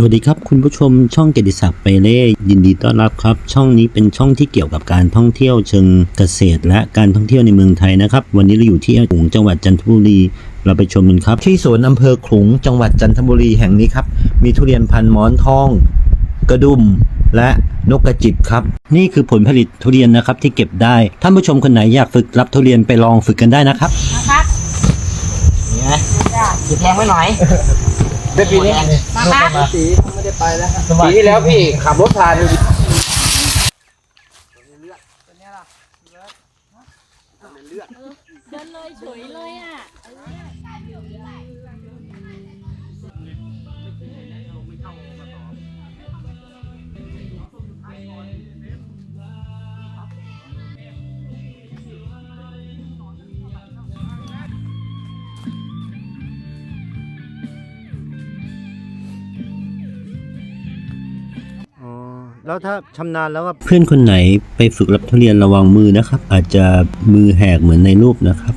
สวัสดีครับคุณผู้ชมช่องเกยรติศักดิ์เปเล่ยินดีต้อนรับครับ ช่องนี้เป็นช่องที่เกี่ยวกับการท่องเที่ยวเชิงเกษตร และการท่องเที่ยวในเมืองไทยนะครับ วันนี้เราอยู่ที่ขลุงจังหวัดจันทบุรี เราไปชมกันครับ ที่สวนอำเภอขลุงจังหวัดจันทบุรีแห่งนี้ครับ มีทุเรียนพันหมอนทอง กระดุมและนกกระจิบครับ นี่คือผลผลิตทุเรียนนะครับที่เก็บได้ท่านผู้ชมคนไหนอยากฝึกรับทุเรียนไปลองฝึกกันได้นะครับนะครับนี่ไงจ้ะหยิบแพงไว้หน่อยได้ปีนี้ นะครับสีไม่ได้ไปแล้วปีที่แล้วพี่ขับรถผ่านอยู่เดินเลยเฉยเลยอะ แล้วถ้าชำนาญแล้วก็เพื่อนคนไหนไปฝึกรับทุเรียนระวังมือนะครับ อาจจะมือแหกเหมือนในรูปนะครับ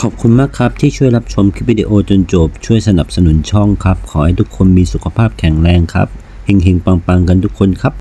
ขอบคุณมากครับที่ช่วยรับชมคลิปวิดีโอจนจบ ช่วยสนับสนุนช่องครับ ขอให้ทุกคนมีสุขภาพแข็งแรงครับ เฮงๆ ปังๆ กันทุกคนครับ